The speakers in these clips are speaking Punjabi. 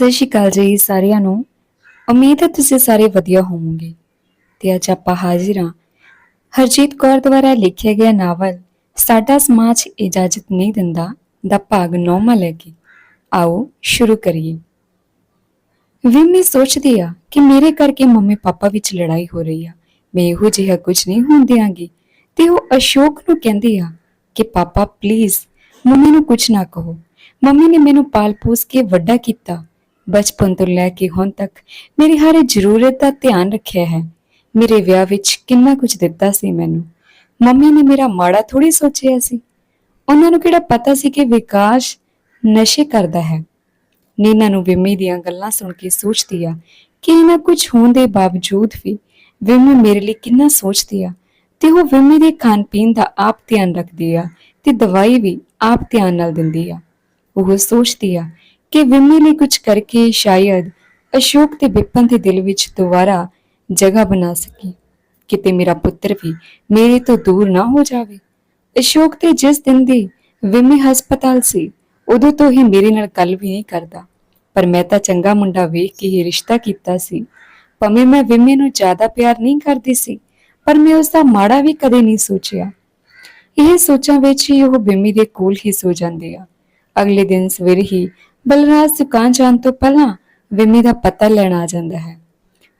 ਸਤਿ ਸ਼੍ਰੀ ਅਕਾਲ ਜੀ ਸਾਰਿਆਂ ਨੂੰ। ਉਮੀਦ ਹੈ ਤੁਸੀਂ ਸਾਰੇ ਵਧੀਆ ਹੋਵੋਗੇ। ਤੇ ਅੱਜ ਆਪਾਂ ਹਾਜ਼ਰ ਹਾਂ ਹਰਜੀਤ ਕੌਰ ਦੁਆਰਾ ਲਿਖਿਆ ਗਿਆ ਨਾਵਲ, ਸਾਡਾ ਸਮਾਜ ਇਜਾਜ਼ਤ ਨਹੀਂ ਦਿੰਦਾ ਦਾ ਭਾਗ 9ਵਾਂ ਲੈ ਕੇ। ਆਓ ਸ਼ੁਰੂ ਕਰੀਏ। ਵਿਮੀ ਸੋਚਦੀ ਆ ਕਿ ਮੇਰੇ ਕਰਕੇ ਮੰਮੀ ਪਾਪਾ ਵਿੱਚ ਲੜਾਈ ਹੋ ਰਹੀ ਆ। ਮੈਂ ਇਹੋ ਜਿਹਾ ਕੁਝ ਨਹੀਂ ਹੋਣ ਦਿਆਂਗੀ। ਤੇ ਉਹ ਅਸ਼ੋਕ ਨੂੰ ਕਹਿੰਦੀ ਆ ਕਿ, ਪਾਪਾ ਪਲੀਜ਼ ਮੰਮੀ ਨੂੰ ਕੁਝ ਨਾ ਕਹੋ। ਮੰਮੀ ਨੇ ਮੈਨੂੰ ਪਾਲ ਪੋਸ ਕੇ ਵੱਡਾ ਕੀਤਾ। ਬਚਪਨ ਤੋਂ ਲੈ ਕੇ ਹੁਣ ਤੱਕ ਮੇਰੀ ਹਰ ਜ਼ਰੂਰਤ ਦਾ ਧਿਆਨ ਰੱਖਿਆ ਹੈ। ਮੇਰੇ ਵਿਆਹ ਵਿੱਚ ਕਿੰਨਾ ਕੁਝ ਦਿੱਤਾ ਸੀ ਮੈਨੂੰ। ਮੰਮੀ ਨੇ ਮੇਰਾ ਮਾੜਾ ਥੋੜੀ ਸੋਚਿਆ ਸੀ। ਉਹਨਾਂ ਨੂੰ ਕਿਹੜਾ ਪਤਾ ਸੀ ਕਿ ਵਿਕਾਸ ਨਸ਼ੇ ਕਰਦਾ ਹੈ। ਨੀਨਾ ਨੂੰ ਵਿਮੀ ਦੀਆਂ ਗੱਲਾਂ ਸੁਣ ਕੇ ਸੋਚਦੀ ਆ ਕਿ ਇਹਨਾਂ ਕੁਝ ਹੋਣ ਦੇ ਬਾਵਜੂਦ ਵੀ ਵਿਮੀ ਮੇਰੇ ਲਈ ਕਿੰਨਾ ਸੋਚਦੀ ਆ ਤੇ ਉਹ ਵਿਮੀ ਦੇ ਖਾਣ ਪੀਣ ਦਾ ਆਪ ਧਿਆਨ ਰੱਖਦੀ ਆ ਤੇ ਦਵਾਈ ਵੀ ਆਪ ਧਿਆਨ ਨਾਲ ਦਿੰਦੀ ਆ। ਉਹ ਸੋਚਦੀ ਆ ਕਿ ਵਿਮੀ ਲਈ ਕੁਝ ਕਰਕੇ ਸ਼ਾਇਦ ਅਸ਼ੋਕ ਤੇ ਵਿਪਨ ਦੇ ਦਿਲ ਵਿੱਚ ਦੁਬਾਰਾ ਜਗ੍ਹਾ ਬਣਾ ਸਕੇ। ਕਿਤੇ ਮੇਰਾ ਪੁੱਤਰ ਵੀ ਮੇਰੇ ਤੋਂ ਦੂਰ ਨਾ ਹੋ ਜਾਵੇ। ਅਸ਼ੋਕ ਤੇ ਜਿਸ ਦਿਨ ਦੀ ਵਿਮੀ ਹਸਪਤਾਲ ਸੀ, ਉਦੋਂ ਤੋਂ ਹੀ ਮੇਰੇ ਨਾਲ ਗੱਲ ਵੀ ਨਹੀਂ ਕਰਦਾ। ਪਰ ਮੈਂ ਤਾਂ ਚੰਗਾ ਮੁੰਡਾ ਵੇਖ ਕੇ ਹੀ ਰਿਸ਼ਤਾ ਕੀਤਾ ਸੀ। ਭਾਵੇਂ ਮੈਂ ਵਿਮੀ ਨੂੰ ਜ਼ਿਆਦਾ ਪਿਆਰ ਨਹੀਂ ਕਰਦੀ ਸੀ, ਪਰ ਮੈਂ ਉਸ ਦਾ ਮਾੜਾ ਵੀ ਕਦੇ ਨਹੀਂ ਸੋਚਿਆ। ਇਹ ਸੋਚਾਂ ਵਿੱਚ ਹੀ ਉਹ ਬਿਮੀ ਦੇ ਕੋਲ ਹੀ ਸੋ ਜਾਂਦੇ ਆ। ਅਗਲੇ ਦਿਨ ਸਵੇਰੇ ਹੀ ਬਲਰਾਜ ਦੁਕਾਨ ਜਾਣ ਤੋਂ ਪਹਿਲਾਂ ਵਿਮੀ ਦਾ ਪਤਾ ਲੈਣ ਆ ਜਾਂਦਾ ਹੈ।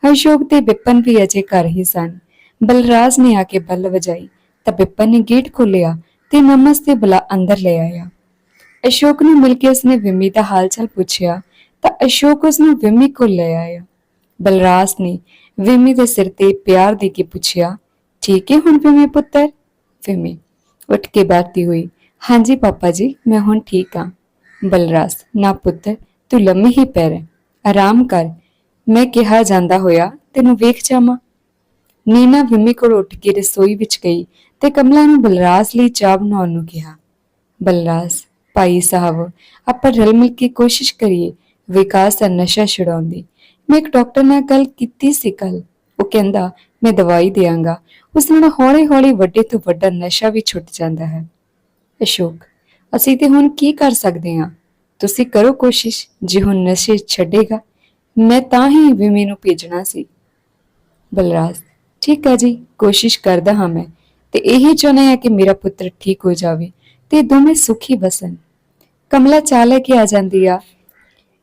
ਅਸ਼ੋਕ ਤੇ ਬਿਪਨ ਵੀ ਅਜੇ ਘਰ ਹੀ ਸਨ। ਬਲਰਾਜ ਨੇ ਆ ਕੇ ਬੱਲ ਵਜਾਈ ਤਾਂ ਬਿਪਨ ਨੇ ਗੇਟ ਖੋਲ੍ਹਿਆ ਤੇ ਨਮਸਤੇ ਬੁਲਾ ਅੰਦਰ ਲੈ ਆਇਆ। ਅਸ਼ੋਕ ਨੂੰ ਮਿਲ ਕੇ ਉਸਨੇ ਵਿਮੀ ਦਾ ਹਾਲ ਚਾਲ ਪੁੱਛਿਆ ਤਾਂ ਅਸ਼ੋਕ ਉਸ ਨੂੰ ਵਿਮੀ ਕੋਲ ਲੈ ਆਇਆ। ਬਲਰਾਜ ਨੇ ਵਿਮੀ ਦੇ ਸਿਰ ਤੇ ਪਿਆਰ ਦੇ ਕੇ ਪੁੱਛਿਆ, ਠੀਕ ਹੈ ਹੁਣ ਵਿਮੀ ਪੁੱਤਰ? ਵਿਮੀ ਉੱਠ ਕੇ ਬੈਠਦੀ ਹੋਈ, ਹਾਂਜੀ ਪਾਪਾ ਜੀ, ਮੈਂ ਹੁਣ ਠੀਕ ਹਾਂ। ਬਲਰਾਸ ਨਾ ਪੁੱਤਰ ਤੂੰ ਲੰਮੇ ਹੀ ਪੈ ਰਹਿ। ਆਰਾਮ ਕਰ। ਮੈਂ ਕਿਹਾ ਜਾਂਦਾ ਹੋਇਆ, ਤੈਨੂੰ ਵੇਖ ਜਾਵਾਂ। ਨੀਨਾ ਵਿਮੀ ਕੋਲ ਉੱਠ ਕੇ ਰਸੋਈ ਵਿੱਚ ਗਈ ਤੇ ਕਮਲਾ ਨੂੰ ਬਲਰਾਸ ਲਈ ਚਾਹ ਬਣਾਉਣ ਨੂੰ ਕਿਹਾ। ਬਲਰਾਸ ਭਾਈ ਸਾਹਿਬ, ਆਪਾਂ ਰਲ ਮਿਲ ਕੇ ਕੋਸ਼ਿਸ਼ ਕਰੀਏ, ਵਿਕਾਸ ਦਾ ਨਸ਼ਾ ਛੁਡਾਉਂਦੀ। ਮੈਂ ਇੱਕ ਡਾਕਟਰ ਨਾਲ ਗੱਲ ਕੀਤੀ ਸੀ ਕੱਲ ਉਹ ਕਹਿੰਦਾ, ਮੈਂ ਦਵਾਈ ਦੇਵਾਂਗਾ ਉਸ ਨਾਲ ਹੌਲੀ-ਹੌਲੀ ਵੱਡੇ ਤੋਂ ਵੱਡਾ ਨਸ਼ਾ ਵੀ ਛੁੱਟ ਜਾਂਦਾ ਹੈ। ਅਸ਼ੋਕ ਅਸੀਂ ਤੇ ਹੁਣ ਕੀ ਕਰ ਸਕਦੇ ਹਾਂ? ਤੁਸੀਂ ਕਰੋ ਕੋਸ਼ਿਸ਼, ਜੇ ਹੁਣ ਨਸ਼ੇ ਛੱਡੇਗਾ, ਮੈਂ ਤਾਂ ਹੀ ਵਿਮੇ ਨੂੰ ਭੇਜਣਾ ਸੀ। ਬਲਰਾਜ, ਠੀਕ ਹੈ ਜੀ, ਕੋਸ਼ਿਸ਼ ਕਰਦਾ ਹਾਂ ਮੈਂ, ਤੇ ਇਹੀ ਚਾਹੁੰਦਾ ਹਾਂ ਕਿ ਮੇਰਾ ਪੁੱਤਰ ਠੀਕ ਹੋ ਜਾਵੇ ਤੇ ਦੋਵੇਂ ਸੁਖੀ ਬਸਣ। ਕਮਲਾ ਚਾਹ ਲੈ ਕੇ ਆ ਜਾਂਦੀ ਆ।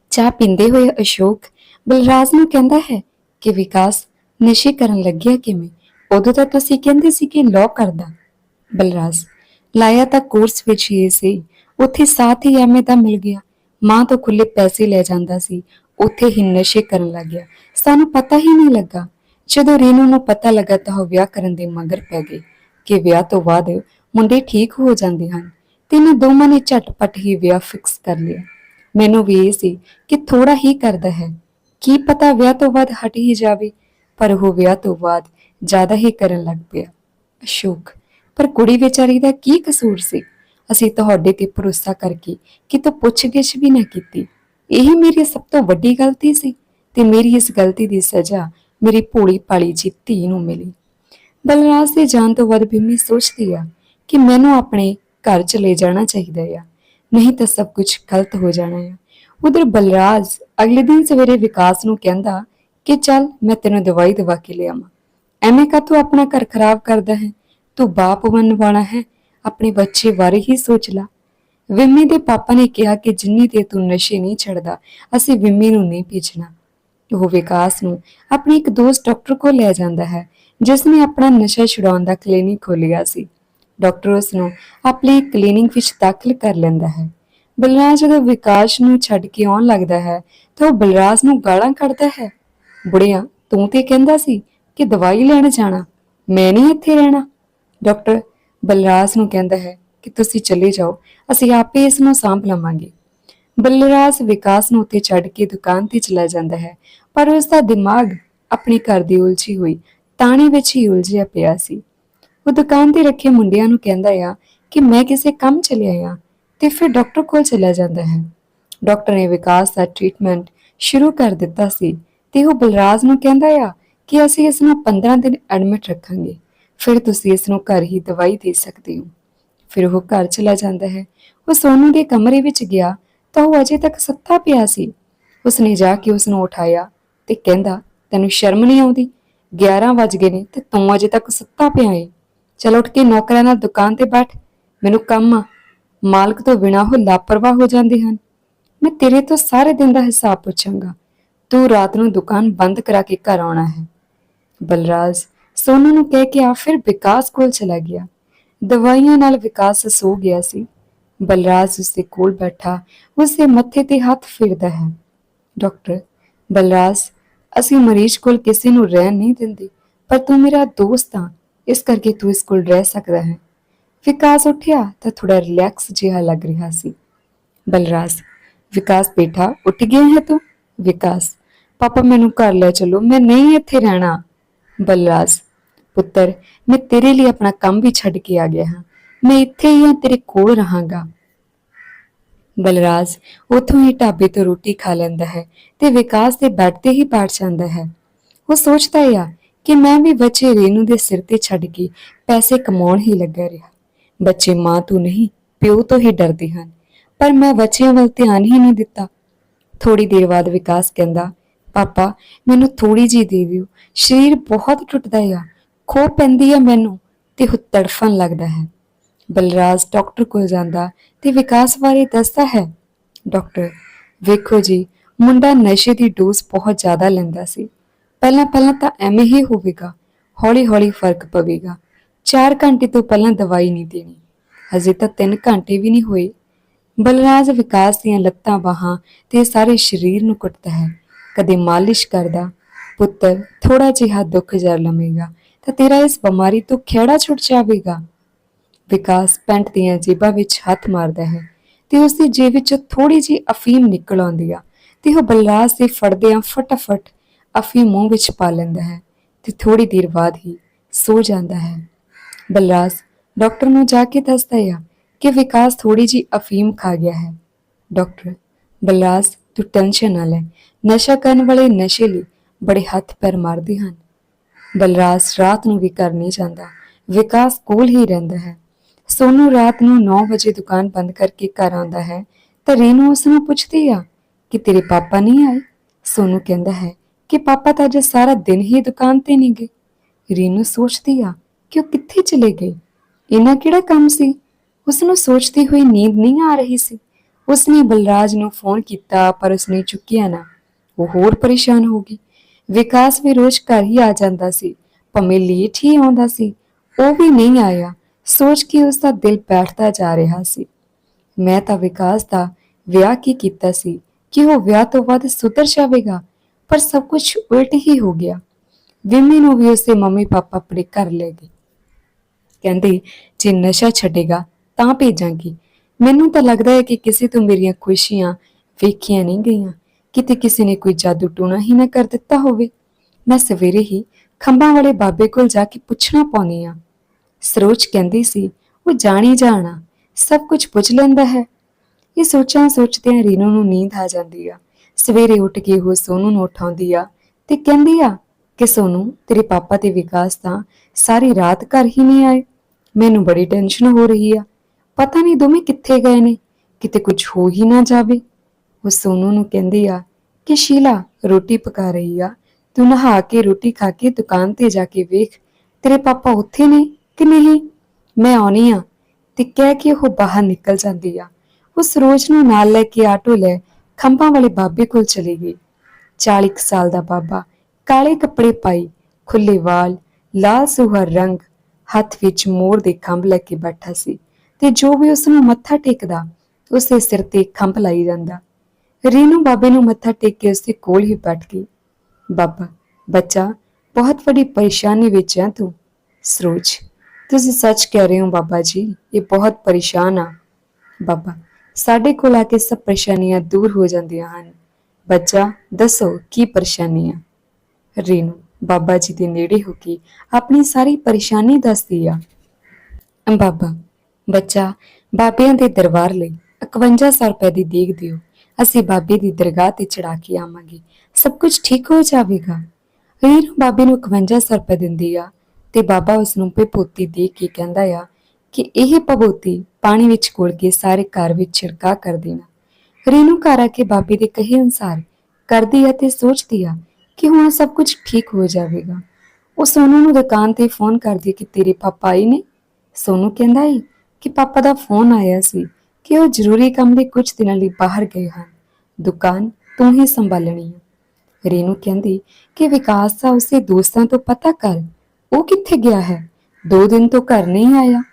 ਚਾਹ ਪੀਂਦੇ ਹੋਏ ਅਸ਼ੋਕ ਬਲਰਾਜ ਨੂੰ ਕਹਿੰਦਾ ਹੈ ਕਿ ਵਿਕਾਸ, ਨਸ਼ੇ ਕਰਨ ਲੱਗਿਆ ਕਿਵੇਂ? ਉਦੋਂ ਤਾਂ ਤੁਸੀਂ ਕਹਿੰਦੇ ਸੀ ਕਿ ਲਾਅ ਕਰਦਾ। ਬਲਰਾਜ ਲਾਇਆ ਤਾਂ ਕੋਰਸ ਵਿੱਚ ਹੀ ਸੀ। ਉੱਥੇ ਸਾਥ ਹੀ ਐਵੇਂ ਦਾ ਮਿਲ ਗਿਆ। ਮਾਂ ਤੋਂ ਖੁੱਲੇ ਪੈਸੇ ਲੈ ਜਾਂਦਾ ਸੀ। ਉੱਥੇ ਹੀ ਨਸ਼ੇ ਕਰਨ ਲੱਗ ਗਿਆ। ਸਾਨੂੰ ਪਤਾ ਹੀ ਨਹੀਂ ਲੱਗਾ। ਜਦੋਂ ਰੇਨੂ ਨੂੰ ਪਤਾ ਲੱਗਾ ਤਾਂ ਉਹ ਵਿਆਹ ਕਰਨ ਦੇ ਮਗਰ ਪੈ ਗਈ ਕਿ ਵਿਆਹ ਤੋਂ ਬਾਅਦ ਮੁੰਡੇ ਠੀਕ ਹੋ ਜਾਂਦੇ ਹਨ। ਤੇ ਇਹਨਾਂ ਦੋਵਾਂ ਨੇ ਝਟਪਟ ਹੀ ਵਿਆਹ ਫਿਕਸ ਕਰ ਲਿਆ। ਮੈਨੂੰ ਵੀ ਇਹ ਸੀ ਕਿ ਥੋੜਾ ਹੀ ਕਰਦਾ ਹੈ। ਕੀ ਪਤਾ ਵਿਆਹ ਤੋਂ ਬਾਅਦ ਹਟ ਹੀ ਜਾਵੇ। ਪਰ ਉਹ ਵਿਆਹ ਤੋਂ ਬਾਅਦ ਜ਼ਿਆਦਾ ਹੀ ਕਰਨ ਲੱਗ ਪਿਆ। ਅਸ਼ੋਕ ਪਰ ਕੁੜੀ ਵਿਚਾਰੀ ਦਾ ਕੀ ਕਸੂਰ ਸੀ? ਅਸੀਂ ਤੁਹਾਡੇ ਤੇ ਭਰੋਸਾ ਕਰਕੇ ਕਿਤੋਂ ਪੁੱਛਗਿੱਛ ਵੀ ਨਾ ਕੀਤੀ। ਇਹ ਮੇਰੀ ਸਭ ਤੋਂ ਵੱਡੀ ਗਲਤੀ ਸੀ ਤੇ ਮੇਰੀ ਇਸ ਗਲਤੀ ਦੀ ਸਜ਼ਾ ਮੇਰੀ ਭੋਲੀ ਭਾਲੀ ਜੀ ਧੀ ਨੂੰ ਮਿਲੀ। ਬਲਰਾਜ ਦੇ ਜਾਣ ਤੋਂ ਬਾਅਦ ਬਿੰਮੀ ਸੋਚਦੀ ਆ ਕਿ ਮੈਨੂੰ ਆਪਣੇ ਘਰ ਚਲੇ ਜਾਣਾ ਚਾਹੀਦਾ ਆ। ਨਹੀਂ ਤਾਂ ਸਭ ਕੁਝ ਗਲਤ ਹੋ ਜਾਣਾ ਆ। ਉਧਰ ਬਲਰਾਜ ਅਗਲੇ ਦਿਨ ਸਵੇਰੇ ਵਿਕਾਸ ਨੂੰ ਕਹਿੰਦਾ ਕਿ ਚੱਲ ਮੈਂ ਤੈਨੂੰ ਦਵਾਈ ਦਵਾ ਕੇ ਲਿਆਵਾਂ। ਐਵੇਂ ਕਾ ਤੂੰ ਆਪਣਾ ਘਰ ਖਰਾਬ ਕਰਦਾ ਹੈ? ਤੂੰ ਬਾਪ ਬਣਨ ਵਾਲਾ ਹੈ, ਆਪਣੇ ਬੱਚੇ ਬਾਰੇ ਹੀ ਸੋਚ ਲੈ। ਵਿਮੀ ਦੇ ਪਾਪਾ ਨੇ ਕਿਹਾ ਕਿ ਜਿੰਨੀ ਤੇ ਤੂੰ ਨਸ਼ੇ ਨਹੀਂ ਛੱਡਦਾ, ਅਸੀਂ ਵਿਮੀ ਨੂੰ ਨਹੀਂ ਭੇਜਣਾ। ਉਹ ਵਿਕਾਸ ਨੂੰ ਆਪਣੇ ਇੱਕ ਦੋਸਤ ਡਾਕਟਰ ਕੋਲ ਲੈ ਜਾਂਦਾ ਹੈ, ਜਿਸ ਨੇ ਆਪਣਾ ਨਸ਼ਾ ਛੁਡਾਉਣ ਦਾ ਕਲੀਨਿਕ ਖੋਲ੍ਹਿਆ ਸੀ। ਡਾਕਟਰ ਉਸ ਨੂੰ ਆਪਣੇ ਕਲੀਨਿਕ ਵਿੱਚ ਦਾਖਲ ਕਰ ਲੈਂਦਾ ਹੈ। ਬਲਰਾਜ ਜਦੋਂ ਵਿਕਾਸ ਨੂੰ ਛੱਡ ਕੇ ਆਉਣ ਲੱਗਦਾ ਹੈ, ਤਾਂ ਉਹ ਬਲਰਾਜ ਨੂੰ ਗਾਲਾਂ ਕੱਢਦਾ ਹੈ। ਬੁੜਿਆ, ਤੂੰ ਤੇ ਕਹਿੰਦਾ ਸੀ ਕਿ ਦਵਾਈ ਲੈਣ ਜਾਣਾ, ਮੈਂ ਨਹੀਂ ਇੱਥੇ ਰਹਿਣਾ। ਡਾਕਟਰ ਬਲਰਾਜ ਨੂੰ ਕਹਿੰਦਾ ਹੈ ਕਿ ਤੁਸੀਂ ਚਲੇ ਜਾਓ, ਅਸੀਂ ਆਪੇ ਇਸ ਨੂੰ ਸਾਂਭ ਲਵਾਂਗੇ। ਬਲਰਾਜ ਵਿਕਾਸ ਨੂੰ ਉੱਥੇ ਛੱਡ ਕੇ ਦੁਕਾਨ ਤੇ ਚਲਾ ਜਾਂਦਾ ਹੈ, ਪਰ ਉਸ ਦਾ ਦਿਮਾਗ ਆਪਣੇ ਘਰ ਦੀ ਉਲਝੀ ਹੋਈ ਤਾਣੀ ਵਿੱਚ ਹੀ ਉਲਝਿਆ ਪਿਆ ਸੀ। ਉਹ ਦੁਕਾਨ ਤੇ ਰੱਖੇ ਮੁੰਡਿਆਂ ਨੂੰ ਕਹਿੰਦਾ ਆ ਕਿ ਮੈਂ ਕਿਸੇ ਕੰਮ ਚਲਿਆ ਆ ਤੇ ਫਿਰ ਡਾਕਟਰ ਕੋਲ ਚਲਾ ਜਾਂਦਾ ਹੈ। ਡਾਕਟਰ ਨੇ ਵਿਕਾਸ ਦਾ ਟ੍ਰੀਟਮੈਂਟ ਸ਼ੁਰੂ ਕਰ ਦਿੱਤਾ ਸੀ ਤੇ ਉਹ ਬਲਰਾਜ ਨੂੰ ਕਹਿੰਦਾ ਆ ਕਿ ਅਸੀਂ ਇਸ ਨੂੰ 15 ਦਿਨ ਐਡਮਿਟ ਰੱਖਾਂਗੇ। ਫਿਰ ਤੁਸੀਂ ਇਸ ਨੂੰ ਘਰ ਹੀ ਦਵਾਈ ਦੇ ਸਕਦੇ ਹੋ। ਫਿਰ ਉਹ ਘਰ ਚਲਾ ਜਾਂਦਾ ਹੈ। ਉਹ ਸੋਨੂ ਦੇ ਕਮਰੇ ਵਿੱਚ ਗਿਆ ਤਾਂ ਉਹ ਅਜੇ ਤੱਕ ਸੁੱਤਾ ਪਿਆ ਸੀ। ਉਸਨੇ ਜਾ ਕੇ ਉਸ ਨੂੰ ਉਠਾਇਆ ਤੇ ਕਹਿੰਦਾ, ਤੈਨੂੰ ਸ਼ਰਮ ਨਹੀਂ ਆਉਂਦੀ? 11 ਵਜ ਗਏ ਨੇ ਤੇ ਤੂੰ ਅਜੇ ਤੱਕ ਸੁੱਤਾ ਪਿਆ ਏ। ਚਲ ਉੱਠ ਕੇ ਨੌਕਰਾਂ ਨਾਲ ਦੁਕਾਨ ਤੇ ਬੈਠ। ਮੈਨੂੰ ਕੰਮ ਆ। ਮਾਲਕ ਤੋਂ ਬਿਨਾਂ ਉਹ ਲਾਪਰਵਾਹ ਹੋ ਜਾਂਦੇ ਹਨ। ਮੈਂ ਤੇਰੇ ਤੋਂ ਸਾਰੇ ਦਿਨ ਦਾ ਹਿਸਾਬ ਪੁੱਛਾਂਗਾ। ਤੂੰ ਰਾਤ ਨੂੰ ਦੁਕਾਨ ਬੰਦ ਕਰਾ ਕੇ ਘਰ ਆਉਣਾ ਹੈ। ਬਲਰਾਜ ਸੋਨੂ ਨੂੰ ਕਹਿ ਕੇ ਆ ਫਿਰ ਵਿਕਾਸ ਕੋਲ ਚਲਾ ਗਿਆ। ਦਵਾਈਆਂ ਨਾਲ ਵਿਕਾਸ ਸੋ ਗਿਆ ਸੀ। ਬਲਰਾਜ ਉਸਦੇ ਕੋਲ ਬੈਠਾ, ਉਸਦੇ ਮੱਥੇ ਤੇ ਹੱਥ ਫੇਰਦਾ ਹੈ। ਡਾਕਟਰ, ਬਲਰਾਜ, ਅਸੀਂ ਮਰੀਜ਼ ਕੋਲ ਕਿਸੇ ਨੂੰ ਰਹਿਣ ਨਹੀਂ ਦਿੰਦੇ, ਪਰ ਤੂੰ ਮੇਰਾ ਦੋਸਤ ਆ, ਇਸ ਕਰਕੇ ਤੂੰ ਇਸ ਕੋਲ ਰਹਿ ਸਕਦਾ ਹੈ। ਵਿਕਾਸ ਉੱਠਿਆ ਤਾਂ ਥੋੜਾ ਰਿਲੈਕਸ ਜਿਹਾ ਲੱਗ ਰਿਹਾ ਸੀ। ਬਲਰਾਜ, ਵਿਕਾਸ ਬੇਟਾ, ਉੱਠ ਗਿਆ ਹੈ ਤੂੰ? ਵਿਕਾਸ, ਪਾਪਾ ਮੈਨੂੰ ਘਰ ਲੈ ਚਲੋ, ਮੈਂ ਨਹੀਂ ਇੱਥੇ ਰਹਿਣਾ। ਬਲਰਾਜ ਪੁੱਤਰ, ਮੈਂ ਤੇਰੇ ਲਈ ਆਪਣਾ ਕੰਮ ਵੀ ਛੱਡ ਕੇ ਆ ਗਿਆ ਹਾਂ। ਮੈਂ ਇੱਥੇ ਹੀ ਹਾਂ, ਤੇਰੇ ਕੋਲ ਰਹਾਂਗਾ। ਬਲਰਾਜ ਉਥੋਂ ਹੀ ਢਾਬੇ ਤੋਂ ਰੋਟੀ ਖਾ ਲੈਂਦਾ ਹੈ ਤੇ ਵਿਕਾਸ ਦੇ ਬੈੱਡ ਤੇ ਹੀ ਬੈਠ ਜਾਂਦਾ ਹੈ। ਉਹ ਸੋਚਦਾ ਹੈ ਕਿ ਮੈਂ ਵੀ ਬੱਚੇ ਰੇਨੂ ਦੇ ਸਿਰ ਤੇ ਛੱਡ ਕੇ ਪੈਸੇ ਕਮਾਉਣ ਹੀ ਲੱਗਾ ਰਿਹਾ। ਬੱਚੇ ਮਾਂ ਤੋਂ ਨਹੀਂ, ਪਿਓ ਤੋਂ ਹੀ ਡਰਦੇ ਹਨ, ਪਰ ਮੈਂ ਬੱਚਿਆਂ ਵੱਲ ਧਿਆਨ ਹੀ ਨਹੀਂ ਦਿੱਤਾ। ਥੋੜੀ ਦੇਰ ਬਾਅਦ ਵਿਕਾਸ ਕਹਿੰਦਾ, ਪਾਪਾ, ਮੈਨੂੰ ਥੋੜੀ ਜੀ ਦੇ ਦਿਓ। ਸਰੀਰ ਬਹੁਤ ਟੁੱਟਦਾ ਆ। ਖੋ ਪੈਂਦੀ ਹੈ ਮੈਨੂੰ ਤੇ ਉਹ ਤੜਫਣ ਲੱਗਦਾ ਹੈ। ਬਲਰਾਜ ਡਾਕਟਰ ਕੋਲ ਜਾਂਦਾ ਤੇ ਵਿਕਾਸ ਬਾਰੇ ਦੱਸਦਾ ਹੈ, ਡਾਕਟਰ, ਵੇਖੋ ਜੀ, ਮੁੰਡਾ ਨਸ਼ੇ ਦੀ ਡੋਜ਼ ਬਹੁਤ ਜ਼ਿਆਦਾ ਲੈਂਦਾ ਸੀ। ਪਹਿਲਾਂ ਪਹਿਲਾਂ ਤਾਂ ਐਵੇਂ ਹੀ ਹੋਵੇਗਾ ਹੌਲੀ ਹੌਲੀ ਫ਼ਰਕ ਪਵੇਗਾ। 4 ਘੰਟੇ ਤੋਂ ਪਹਿਲਾਂ ਦਵਾਈ ਨਹੀਂ ਦੇਣੀ, ਹਜੇ ਤਾਂ 3 ਘੰਟੇ ਵੀ ਨਹੀਂ ਹੋਏ। ਬਲਰਾਜ ਵਿਕਾਸ ਦੀਆਂ ਲੱਤਾਂ ਬਾਹਾਂ ਤੇ ਸਾਰੇ ਸਰੀਰ ਨੂੰ ਕੁੱਟਦਾ ਹੈ। ਕਦੇ ਮਾਲਿਸ਼ ਕਰਦਾ, ਪੁੱਤਰ ਥੋੜਾ ਜਿਹਾ ਦੁੱਖ ਜਰ ਲਵੇਗਾ ਤਾਂ ਤੇਰਾ ਇਸ ਬਿਮਾਰੀ ਤੋਂ ਖੇੜਾ ਛੁੱਟ ਜਾਵੇਗਾ। ਵਿਕਾਸ ਪੈਂਟ ਦੀਆਂ ਜੇਬਾਂ ਵਿੱਚ ਹੱਥ ਮਾਰਦਾ ਹੈ ਤੇ ਉਸ ਦੀ ਜੇਬ ਵਿੱਚੋਂ ਥੋੜੀ ਜਿਹੀ ਅਫੀਮ ਨਿਕਲ ਆਉਂਦੀ ਆ ਤੇ ਉਹ ਬਲਰਾਜ ਦੇ ਫੜਦਿਆਂ ਫਟਾਫਟ ਅਫੀਮ ਮੂੰਹ ਵਿੱਚ ਪਾ ਲੈਂਦਾ ਹੈ ਤੇ ਥੋੜੀ ਦੇਰ ਬਾਅਦ ਹੀ ਸੋ ਜਾਂਦਾ ਹੈ। ਬਲਰਾਜ ਡਾਕਟਰ ਨੂੰ ਜਾ ਕੇ ਦੱਸਦਾ ਹੈ ਕਿ ਵਿਕਾਸ ਥੋੜੀ ਜਿਹੀ ਅਫੀਮ ਖਾ ਗਿਆ ਹੈ। ਡਾਕਟਰ ਬਲਰਾਜ ਤੂੰ ਟੈਨਸ਼ਨ ਨਾ ਲੈ, ਨਸ਼ਾ ਕਰਨ ਵਾਲੇ ਨਸ਼ੇ ਲਈ ਬੜੇ ਹੱਥ ਪੈਰ ਮਾਰਦੇ ਹਨ। ਬਲਰਾਜ ਰਾਤ ਨੂੰ ਵੀ ਘਰ ਨਹੀਂ ਜਾਂਦਾ। ਵਿਕਾਸ ਕੋਲ ਹੀ ਰਹਿੰਦਾ ਹੈ। ਸੋਨੂ ਰਾਤ ਨੂੰ 9 ਵਜੇ ਦੁਕਾਨ ਬੰਦ ਕਰਕੇ ਘਰ ਆਉਂਦਾ ਹੈ। ਤਾਂ ਰੇਨੂ ਉਸ ਨੂੰ ਪੁੱਛਦੀ ਆ, ਕਿ ਤੇਰੇ ਪਾਪਾ ਨਹੀਂ ਆਏ? ਸੋਨੂ ਕਹਿੰਦਾ ਹੈ, ਕਿ ਪਾਪਾ ਤਾਂ ਅੱਜ ਸਾਰਾ ਦਿਨ ਹੀ ਦੁਕਾਨ ਤੇ ਨਹੀਂ ਗਏ ਰੇਨੂ ਸੋਚਦੀ ਆ, ਕਿ ਉਹ ਕਿੱਥੇ ਚਲੇ ਗਏ? ਇਹਨਾਂ ਕਿਹੜਾ ਕੰਮ ਸੀ? ਉਸ ਨੂੰ ਸੋਚਦੀ ਹੋਈ ਨੀਂਦ ਨਹੀਂ ਆ ਰਹੀ ਸੀ। ਉਸਨੇ ਬਲਰਾਜ ਨੂੰ ਫੋਨ ਕੀਤਾ, ਪਰ ਉਸਨੇ ਚੁੱਕਿਆ ਨਾ। ਉਹ ਹੋਰ ਪਰੇਸ਼ਾਨ ਹੋ ਗਈ। ਵਿਕਾਸ ਵੀ ਰੋਜ਼ ਘਰ ਹੀ ਆ ਜਾਂਦਾ ਸੀ। ਭਾਵੇਂ ਲੇਟ ਹੀ ਆਉਂਦਾ ਸੀ, ਉਹ ਵੀ ਨਹੀਂ ਆਇਆ। ਸੋਚ ਕੇ ਉਸ ਦਾ ਦਿਲ ਬੈਠਦਾ ਜਾ ਰਿਹਾ ਸੀ। ਮੈਂ ਤਾਂ ਵਿਕਾਸ ਦਾ ਵਿਆਹ ਕੀ ਕੀਤਾ ਸੀ ਕਿ ਉਹ ਵਿਆਹ ਤੋਂ ਬਾਅਦ ਸੁਧਰ ਜਾਵੇਗਾ, ਪਰ ਸਭ ਕੁਝ ਉਲਟ ਹੀ ਹੋ ਗਿਆ। ਵਿਮੀ ਨੂੰ ਵੀ ਉਸਦੇ ਮੰਮੀ ਪਾਪਾ ਆਪਣੇ ਘਰ ਲੈ ਗਏ। ਕਹਿੰਦੇ, ਜੇ ਨਸ਼ਾ ਛੱਡੇਗਾ ਤਾਂ ਭੇਜਾਂਗੀ। ਮੈਨੂੰ ਤਾਂ ਲੱਗਦਾ ਹੈ ਕਿ ਕਿਸੇ ਤੋਂ ਮੇਰੀਆਂ ਖੁਸ਼ੀਆਂ ਵੇਖੀਆਂ ਨਹੀਂ ਗਈਆਂ। ਕਿਤੇ ਕਿਸੇ ਨੇ ਕੋਈ ਜਾਦੂ ਟੂਣਾ ਹੀ ਨਾ ਕਰ ਦਿੱਤਾ ਹੋਵੇ। ਮੈਂ ਸਵੇਰੇ ਹੀ ਖੰਭਾਂ ਵਾਲੇ ਬਾਬੇ ਕੋਲ ਜਾ ਕੇ ਪੁੱਛਣਾ ਪਾਉਣੀ ਆ ਸਰੋਜ ਕਹਿੰਦੀ ਸੀ, ਉਹ ਜਾਣੀ ਜਾਣਾ ਸਭ ਕੁਝ ਪੁੱਛ ਲੈਂਦਾ ਹੈ। ਇਹ ਸੋਚਾਂ ਸੋਚਦਿਆਂ ਰੀਨੂ ਨੂੰ ਨੀਂਦ ਆ ਜਾਂਦੀ ਆ। ਸਵੇਰੇ ਉੱਠ ਕੇ ਉਹ ਸੋਨੂ ਨੂੰ ਉਠਾਉਂਦੀ ਆ ਤੇ ਕਹਿੰਦੀ ਆ ਕਿ ਸੋਨੂ, ਤੇਰੇ ਪਾਪਾ ਤੇ ਵਿਕਾਸ ਤਾਂ ਸਾਰੀ ਰਾਤ ਘਰ ਹੀ ਨਹੀਂ ਆਏ। ਮੈਨੂੰ ਬੜੀ ਟੈਨਸ਼ਨ ਹੋ ਰਹੀ ਆ। ਪਤਾ ਨਹੀਂ ਦੋਵੇਂ ਕਿੱਥੇ ਗਏ ਨੇ, ਕਿਤੇ ਕੁਝ ਹੋ ਹੀ ਨਾ ਜਾਵੇ। ਉਹ ਸੋਨੂ ਨੂੰ ਕਹਿੰਦੀ ਆ ਕਿ ਸ਼ੀਲਾ, ਰੋਟੀ ਪਕਾ ਰਹੀ ਆ। ਤੂੰ ਨਹਾ ਕੇ ਰੋਟੀ ਖਾ ਕੇ ਦੁਕਾਨ ਤੇ ਜਾ ਕੇ ਵੇਖ। ਤੇਰੇ ਪਾਪਾ ਉੱਥੇ ਨੇ ਕਿ ਨਹੀਂ? ਮੈਂ ਆਉਣੀ ਆ। ਤੇ ਕਹਿ ਕੇ ਉਹ ਬਾਹਰ ਨਿਕਲ ਜਾਂਦੀ ਆ। ਉਹ ਸਰੋਜ ਨੂੰ ਨਾਲ ਲੈ ਕੇ ਆਟੋ ਲੈ ਖੰਭਾਂ ਵਾਲੇ ਬਾਬੇ ਕੋਲ ਚਲੀ ਗਈ। 40 ਕੁ ਸਾਲ ਦਾ ਬਾਬਾ ਕਾਲੇ ਕੱਪੜੇ ਪਾਈ ਖੁੱਲੇ ਵਾਲ, ਲਾਲ ਸੁਹਰ ਰੰਗ, ਹੱਥ ਵਿੱਚ ਮੋਰ ਦੇ ਖੰਭ ਲੈ ਕੇ ਬੈਠਾ ਸੀ। ਤੇ ਜੋ ਵੀ ਉਸ ਨੂੰ ਮੱਥਾ ਟੇਕਦਾ ਉਸਦੇ ਸਿਰ ਤੇ ਖੰਭ ਲਾਈ ਜਾਂਦਾ। ਰੀਨੂ ਬਾਬੇ ਨੂੰ ਮੱਥਾ ਟੇਕ ਕੇ ਉਸਦੇ ਕੋਲ ਹੀ ਬੈਠ ਗਈ। ਬਾਬਾ, ਬੱਚਾ, ਬਹੁਤ ਵੱਡੀ ਪਰੇਸ਼ਾਨੀ ਵਿੱਚ ਹੈ ਤੂੰ। ਸਰੋਜ, ਤੁਸੀਂ ਸੱਚ ਕਹਿ ਰਹੇ ਹੋ ਬਾਬਾ ਜੀ, ਇਹ ਬਹੁਤ ਪਰੇਸ਼ਾਨ ਆ। ਬਾਬਾ, ਸਾਡੇ ਕੋਲ ਆ ਕੇ ਸਭ ਪਰੇਸ਼ਾਨੀਆਂ ਦੂਰ ਹੋ ਜਾਂਦੀਆਂ ਹਨ। ਬੱਚਾ, ਦੱਸੋ ਕੀ ਪਰੇਸ਼ਾਨੀ ਆ? ਰੀਨੂ, ਬਾਬਾ ਜੀ ਦੇ ਨੇੜੇ ਹੋ ਕੇ ਆਪਣੀ ਸਾਰੀ ਪਰੇਸ਼ਾਨੀ ਦੱਸਦੀ ਆ। ਬਾਬਾ, ਬੱਚਾ, ਬਾਬਿਆਂ ਦੇ ਦਰਬਾਰ ਲਈ 5100 ਰੁਪਏ ਦੀ ਦੇਗ ਦਿਓ। ਅਸੀਂ ਬਾਬੇ ਦੀ ਦਰਗਾਹ ਤੇ ਚੜਾ ਕੇ ਆਵਾਂਗੇ। ਸਭ ਕੁਝ ਠੀਕ ਹੋ ਜਾਵੇਗਾ। ਰੀਨੂ ਬਾਬੇ ਨੂੰ 5100 ਸਰਪ ਦਿੰਦੀ ਆ ਤੇ ਬਾਬਾ ਉਸ ਨੂੰ ਭੇਪੋਤੀ ਦੇ ਕੇ ਕਹਿੰਦਾ ਆ ਕਿ ਇਹ ਭਭੂਤੀ ਪਾਣੀ ਵਿੱਚ ਘੋਲ ਕੇ ਸਾਰੇ ਘਰ ਵਿੱਚ ਛਿੜਕਾ ਕਰ ਦੇਣਾ। ਰੀਨੂ ਘਰ ਆ ਕੇ ਬਾਬੇ ਦੇ ਕਹੇ ਅਨੁਸਾਰ ਕਰਦੀ ਆ ਤੇ ਸੋਚਦੀ ਆ ਕਿ ਹੁਣ ਸਭ ਕੁਝ ਠੀਕ ਹੋ ਜਾਵੇਗਾ। ਉਹ ਸੋਨੂ ਨੂੰ ਦੁਕਾਨ ਤੇ ਫੋਨ ਕਰਦੀ ਕਿ ਤੇਰੇ ਪਾਪਾ ਆਏ ਨੇ। ਸੋਨੂ ਕਹਿੰਦਾ ਹੈ ਕਿ ਪਾਪਾ ਦਾ ਫੋਨ ਆਇਆ ਸੀ। ਕਿ ਉਹ ਜ਼ਰੂਰੀ ਕੰਮ ਲਈ ਕੁਝ ਦਿਨਾਂ ਲਈ ਬਾਹਰ ਗਏ ਹਨ। ਦੁਕਾਨ ਤੂੰ ਹੀ ਸੰਭਾਲਣੀ ਹੈ। ਰੇਨੂ ਕਹਿੰਦੀ, ਕਿ ਵਿਕਾਸ ਦਾ ਉਸੇ ਦੋਸਤਾਂ ਤੋਂ ਪਤਾ ਕਰ। ਉਹ ਕਿੱਥੇ ਗਿਆ ਹੈ? ਦੋ ਦਿਨ ਤੋਂ ਘਰ ਨਹੀਂ ਆਇਆ।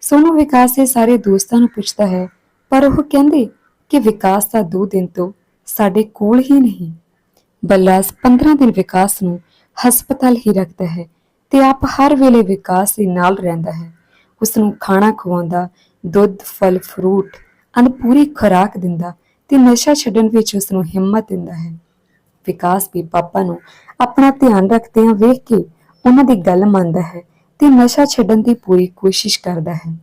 ਸੋਨੂ ਵਿਕਾਸ ਦੇ ਸਾਰੇ ਦੋਸਤਾਂ ਨੂੰ ਪੁੱਛਦਾ ਹੈ, ਪਰ ਉਹ ਕਹਿੰਦੇ ਕਿ ਵਿਕਾਸ ਦਾ ਦੋ ਦਿਨ ਤੋਂ ਸਾਡੇ ਕੋਲ ਹੀ ਨਹੀਂ। ਬੱਲਾਸ 15 ਦਿਨ ਵਿਕਾਸ ਨੂੰ ਹਸਪਤਾਲ ਹੀ ਰੱਖਦਾ ਹੈ ਤੇ ਆਪ ਹਰ ਵੇਲੇ ਵਿਕਾਸ ਦੇ ਨਾਲ ਰਹਿੰਦਾ ਹੈ। ਉਸ ਨੂੰ ਖਾਣਾ ਖਵਾਉਂਦਾ ਦੁੱਧ, ਫਲ, ਫਰੂਟ, ਅਨ ਪੂਰੀ ਖੁਰਾਕ ਦਿੰਦਾ ਤੇ ਨਸ਼ਾ ਛੱਡਣ ਵਿੱਚ ਉਸ ਨੂੰ ਹਿੰਮਤ ਦਿੰਦਾ ਹੈ। ਵਿਕਾਸ ਵੀ ਪਾਪਾ ਨੂੰ ਆਪਣਾ ਧਿਆਨ ਰੱਖਦਿਆਂ ਵੇਖ ਕੇ ਉਹਨਾਂ ਦੀ ਗੱਲ ਮੰਨਦਾ ਹੈ ਤੇ ਨਸ਼ਾ ਛੱਡਣ ਦੀ ਪੂਰੀ ਕੋਸ਼ਿਸ਼ ਕਰਦਾ ਹੈ।